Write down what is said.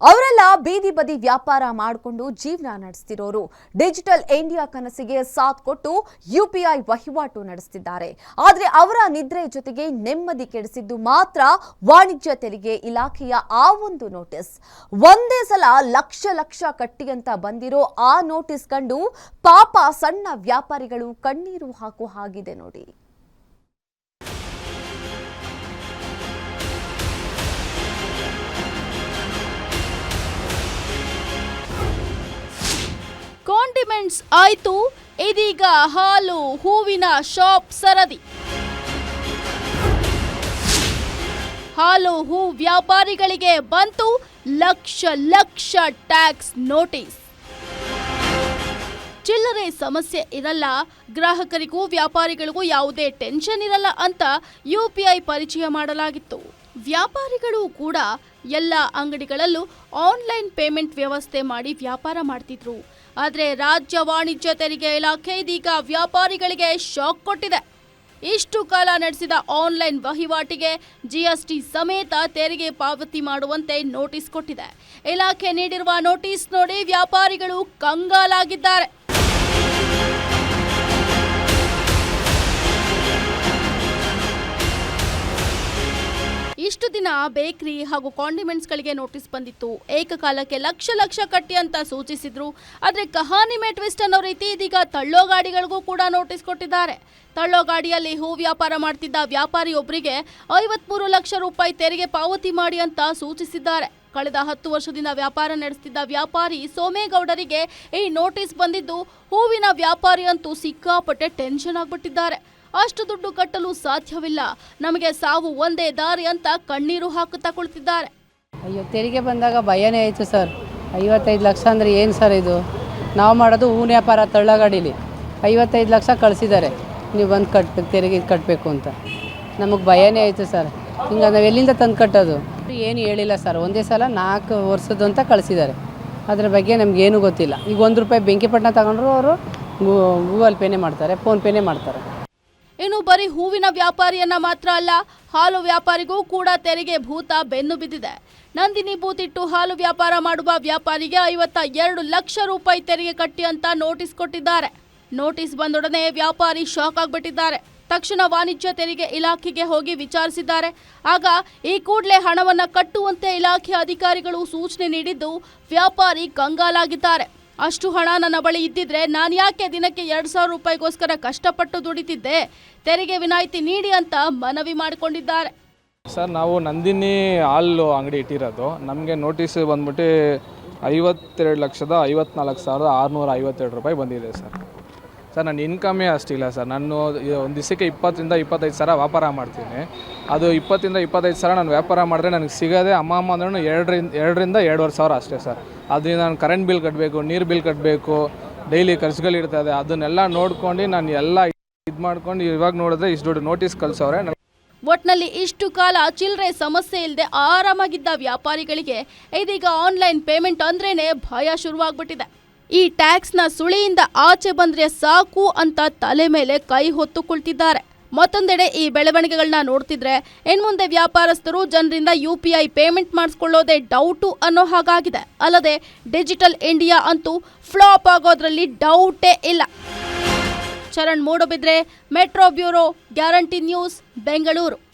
ಅವರೆಲ್ಲ ಬೀದಿ ಬದಿ ವ್ಯಾಪಾರ ಮಾಡಿಕೊಂಡು ಜೀವನ ನಡೆಸ್ತಿರೋರು. ಡಿಜಿಟಲ್ ಇಂಡಿಯಾ ಕನಸಿಗೆ ಸಾಥ್ ಕೊಟ್ಟು ಯುಪಿಐ ವಹಿವಾಟು ನಡೆಸ್ತಿದ್ದಾರೆ. ಆದರೆ ಅವರ ನಿದ್ರೆ ಜೊತೆಗೆ ನೆಮ್ಮದಿ ಕೆಡಿಸಿದ್ದು ಮಾತ್ರ ವಾಣಿಜ್ಯ ತೆರಿಗೆ ಇಲಾಖೆಯ ಆ ಒಂದು ನೋಟಿಸ್. ಒಂದೇ ಸಲ ಲಕ್ಷ ಲಕ್ಷ ಕಟ್ಟಿ ಅಂತ ಬಂದಿರೋ ಆ ನೋಟಿಸ್ ಕಂಡು ಪಾಪ ಸಣ್ಣ ವ್ಯಾಪಾರಿಗಳು ಕಣ್ಣೀರು ಹಾಕು ಹಾಗಿದೆ ನೋಡಿ. ಕಾಂಡಿಮೆಂಟ್ಸ್ ಆಯ್ತು. ಇದೀಗ ಹಾಲು, ಹೂವಿನ ಶಾಪ್ ಸರದಿ. ಹಾಲು, ಹೂ ವ್ಯಾಪಾರಿಗಳಿಗೆ ಬಂತು. ಲಕ್ಷ ಲಕ್ಷ ಟ್ಯಾಕ್ಸ್ ನೋಟಿಸ್ ಚಿಲ್ಲರೆ ಸಮಸ್ಯೆ ಇರಲ್ಲ. ಗ್ರಾಹಕರಿಗೂ, ವ್ಯಾಪಾರಿಗಳಿಗೂ ಯಾವುದೇ ಟೆನ್ಷನ್ ಇರಲ್ಲ ಅಂತ ಯುಪಿಐ ಪರಿಚಯ ಮಾಡಲಾಗಿತ್ತು. ವ್ಯಾಪಾರಿಗಳು ಕೂಡ ಎಲ್ಲ ಅಂಗಡಿಗಳಲ್ಲೂ ಆನ್ಲೈನ್ ಪೇಮೆಂಟ್ ವ್ಯವಸ್ಥೆ ಮಾಡಿ ವ್ಯಾಪಾರ ಮಾಡ್ತಿದ್ರು. ಆದರೆ ರಾಜ್ಯ ವಾಣಿಜ್ಯ ತೆರಿಗೆ ಇಲಾಖೆ ಇದೀಗ ವ್ಯಾಪಾರಿಗಳಿಗೆ ಶಾಕ್ ಕೊಟ್ಟಿದೆ. ಇಷ್ಟು ಕಾಲ ನಡೆಸಿದ ಆನ್ಲೈನ್ ವಹಿವಾಟಿಗೆ ಜಿಎಸ್ಟಿ ಸಮೇತ ತೆರಿಗೆ ಪಾವತಿ ಮಾಡುವಂತೆ ನೋಟಿಸ್ ಕೊಟ್ಟಿದೆ. ಇಲಾಖೆ ನೀಡಿರುವ ನೋಟಿಸ್ ನೋಡಿ ವ್ಯಾಪಾರಿಗಳು ಕಂಗಾಲಾಗಿದ್ದಾರೆ. ಇಷ್ಟು ದಿನ ಬೇಕರಿ ಹಾಗೂ ಕಾಂಡಿಮೆಂಟ್ಸ್ಗಳಿಗೆ ನೋಟಿಸ್ ಬಂದಿತ್ತು. ಏಕಕಾಲಕ್ಕೆ ಲಕ್ಷ ಲಕ್ಷ ಕಟ್ಟಿ ಅಂತ ಸೂಚಿಸಿದ್ರು. ಆದರೆ ಕಹಾನಿ ಮೇ ಟ್ವಿಸ್ಟ್ ಅನ್ನೋ ರೀತಿ ಇದೀಗ ತಳ್ಳೋ ಗಾಡಿಗಳಿಗೂ ಕೂಡ ನೋಟಿಸ್ ಕೊಟ್ಟಿದ್ದಾರೆ. ತಳ್ಳೋ ಗಾಡಿಯಲ್ಲಿ ಹೂ ವ್ಯಾಪಾರ ಮಾಡ್ತಿದ್ದ ವ್ಯಾಪಾರಿಯೊಬ್ಬರಿಗೆ ಐವತ್ಮೂರು ಲಕ್ಷ ರೂಪಾಯಿ ತೆರಿಗೆ ಪಾವತಿ ಮಾಡಿ ಅಂತ ಸೂಚಿಸಿದ್ದಾರೆ. ಕಳೆದ ಹತ್ತು ವರ್ಷದಿಂದ ವ್ಯಾಪಾರ ನಡೆಸುತ್ತಿದ್ದ ವ್ಯಾಪಾರಿ ಸೋಮೇಗೌಡರಿಗೆ ಈ ನೋಟಿಸ್ ಬಂದಿದ್ದು, ಹೂವಿನ ವ್ಯಾಪಾರಿ ಅಂತೂ ಸಿಕ್ಕಾಪಟ್ಟೆ ಟೆನ್ಷನ್ ಆಗ್ಬಿಟ್ಟಿದ್ದಾರೆ. ಅಷ್ಟು ದುಡ್ಡು ಕಟ್ಟಲು ಸಾಧ್ಯವಿಲ್ಲ. ನಮಗೆ ಸಾವು ಒಂದೇ ದಾರಿ ಅಂತ ಕಣ್ಣೀರು ಹಾಕುತ್ತಾ ಕುಳಿತಿದ್ದಾರೆ. ಅಯ್ಯೋ, ತೆರಿಗೆ ಬಂದಾಗ ಭಯನೇ ಆಯಿತು ಸರ್. ಐವತ್ತೈದು ಲಕ್ಷ ಅಂದರೆ ಏನು ಸರ್ ಇದು? ನಾವು ಮಾಡೋದು ಹೂವಿನ ವ್ಯಾಪಾರ ತಳ್ಳಗಾಡಿಲಿ. ಐವತ್ತೈದು ಲಕ್ಷ ಕಳಿಸಿದ್ದಾರೆ. ನೀವು ಬಂದು ಕಟ್ಬೇಕು ತೆರಿಗೆ ಕಟ್ಟಬೇಕು ಅಂತ. ನಮಗೆ ಭಯನೇ ಆಯಿತು ಸರ್. ಹಿಂಗೆ ನಾವು ಎಲ್ಲಿಂದ ತಂದು ಕಟ್ಟೋದು? ಏನು ಹೇಳಿಲ್ಲ ಸರ್. ಒಂದೇ ಸಲ ನಾಲ್ಕು ವರ್ಷದ ಅಂತ ಕಳಿಸಿದ್ದಾರೆ. ಅದ್ರ ಬಗ್ಗೆ ನಮಗೇನು ಗೊತ್ತಿಲ್ಲ. ಈಗ ಒಂದು ರೂಪಾಯಿ ಬೆಂಕಿಪಟ್ಟಣ ತಗೊಂಡ್ರು ಅವರು ಗೂಗಲ್ ಪೇನೇ ಮಾಡ್ತಾರೆ ಫೋನ್ಪೇನೇ ಮಾಡ್ತಾರೆ. ಇನ್ನು ಬರೀ ಹೂವಿನ ವ್ಯಾಪಾರಿಯನ್ನ ಮಾತ್ರ ಅಲ್ಲ, ಹಾಲು ವ್ಯಾಪಾರಿಗೂ ಕೂಡ ತೆರಿಗೆ ಭೂತ ಬೆನ್ನು ಬಿದ್ದಿದೆ. ನಂದಿನಿ ಬೂತಿಟ್ಟು ಹಾಲು ವ್ಯಾಪಾರ ಮಾಡುವ ವ್ಯಾಪಾರಿಗೆ ಐವತ್ತ ಎರಡು ಲಕ್ಷ ರೂಪಾಯಿ ತೆರಿಗೆ ಕಟ್ಟಿ ಅಂತ ನೋಟಿಸ್ ಕೊಟ್ಟಿದ್ದಾರೆ. ನೋಟಿಸ್ ಬಂದೊಡನೆ ವ್ಯಾಪಾರಿ ಶಾಕ್ ಆಗ್ಬಿಟ್ಟಿದ್ದಾರೆ. ತಕ್ಷಣ ವಾಣಿಜ್ಯ ತೆರಿಗೆ ಇಲಾಖೆಗೆ ಹೋಗಿ ವಿಚಾರಿಸಿದ್ದಾರೆ. ಆಗ ಈ ಕೂಡಲೇ ಹಣವನ್ನು ಕಟ್ಟುವಂತೆ ಇಲಾಖೆ ಅಧಿಕಾರಿಗಳು ಸೂಚನೆ ನೀಡಿದ್ದು ವ್ಯಾಪಾರಿ ಕಂಗಾಲಾಗಿದ್ದಾರೆ. ಅಷ್ಟು ಹಣ ನನ್ನ ಬಳಿ ಇದ್ದಿದ್ರೆ ನಾನು ಯಾಕೆ ದಿನಕ್ಕೆ ಎರಡು ಸಾವಿರ ರೂಪಾಯಿಗೋಸ್ಕರ ಕಷ್ಟಪಟ್ಟು ದುಡಿತಿದ್ದೆ? ತೆರಿಗೆ ವಿನಾಯಿತಿ ನೀಡಿ ಅಂತ ಮನವಿ ಮಾಡಿಕೊಂಡಿದ್ದಾರೆ. ಸರ್, ನಾವು ನಂದಿನಿ ಹಾಲು ಅಂಗಡಿ ಇಟ್ಟಿರೋದು. ನಮಗೆ ನೋಟಿಸ್ ಬಂದ್ಬಿಟ್ಟು ಐವತ್ತೆರಡು ಲಕ್ಷದ ಐವತ್ನಾಲ್ಕು ಸಾವಿರದ ಆರುನೂರ ಐವತ್ತೆರಡು ರೂಪಾಯಿ ಬಂದಿದೆ ಸರ್. ಸರ್, ನನ್ನ ಇನ್ಕಮೇ ಅಷ್ಟಿಲ್ಲ ಸರ್. ನಾನು ಒಂದು ದಿವಸಕ್ಕೆ ಇಪ್ಪತ್ತರಿಂದ ಇಪ್ಪತ್ತೈದು ಸಾವಿರ ವ್ಯಾಪಾರ ಮಾಡ್ತೀನಿ. ಅದು ಇಪ್ಪತ್ತರಿಂದ ಇಪ್ಪತ್ತೈದು ಸಾವಿರ ನಾನು ವ್ಯಾಪಾರ ಮಾಡಿದ್ರೆ ನನಗೆ ಸಿಗೋದೇ ಅಮ್ಮ ಅಮ್ಮ ಅಂದ್ರೂ ಎರಡರಿಂದ ಎರಡರಿಂದ ಎರಡುವರೆ ಸಾವಿರ ಅಷ್ಟೇ ಸರ್. ಅದರಿಂದ ನಾನು ಕರೆಂಟ್ ಬಿಲ್ ಕಟ್ಟಬೇಕು ನೀರು ಬಿಲ್ ಕಟ್ಟಬೇಕು ಡೈಲಿ ಖರ್ಚುಗಳಿರ್ತದೆ ಅದನ್ನೆಲ್ಲ ನೋಡ್ಕೊಂಡು ನಾನು ಎಲ್ಲ ಇದು ಮಾಡ್ಕೊಂಡು ಇವಾಗ ನೋಡಿದ್ರೆ ಇಷ್ಟು ದೊಡ್ಡ ನೋಟಿಸ್ ಕಳಿಸೋರೆ. ಒಟ್ನಲ್ಲಿ ಇಷ್ಟು ಕಾಲ ಚಿಲ್ಲರೆ ಸಮಸ್ಯೆ ಇಲ್ಲದೆ ಆರಾಮಾಗಿದ್ದ ವ್ಯಾಪಾರಿಗಳಿಗೆ ಇದೀಗ ಆನ್ಲೈನ್ ಪೇಮೆಂಟ್ ಅಂದ್ರೇನೆ ಭಯ ಶುರುವಾಗ್ಬಿಟ್ಟಿದೆ. ಈ ಟ್ಯಾಕ್ಸ್ನ ಸುಳಿಯಿಂದ ಆಚೆ ಬಂದ್ರೆ ಸಾಕು ಅಂತ ತಲೆ ಮೇಲೆ ಕೈ ಹೊತ್ತು ಕುಳಿತಿದ್ದಾರೆ ಮತ್ತೊಂದೆಡೆ ಈ ಬೆಳವಣಿಗೆಗಳನ್ನ ನೋಡ್ತಿದ್ರೆ, ಇನ್ಮುಂದೆ ವ್ಯಾಪಾರಸ್ಥರು ಜನರಿಂದ ಯು ಪಿ ಐ ಪೇಮೆಂಟ್ ಮಾಡಿಸ್ಕೊಳ್ಳೋದೇ ಡೌಟು ಅನ್ನೋ ಹಾಗಾಗಿದೆ. ಅಲ್ಲದೆ, ಡಿಜಿಟಲ್ ಇಂಡಿಯಾ ಅಂತೂ ಫ್ಲಾಪ್ ಆಗೋದ್ರಲ್ಲಿ ಡೌಟೇ ಇಲ್ಲ. Charan Moodbidri, metro bureau, guarantee news, Bengaluru.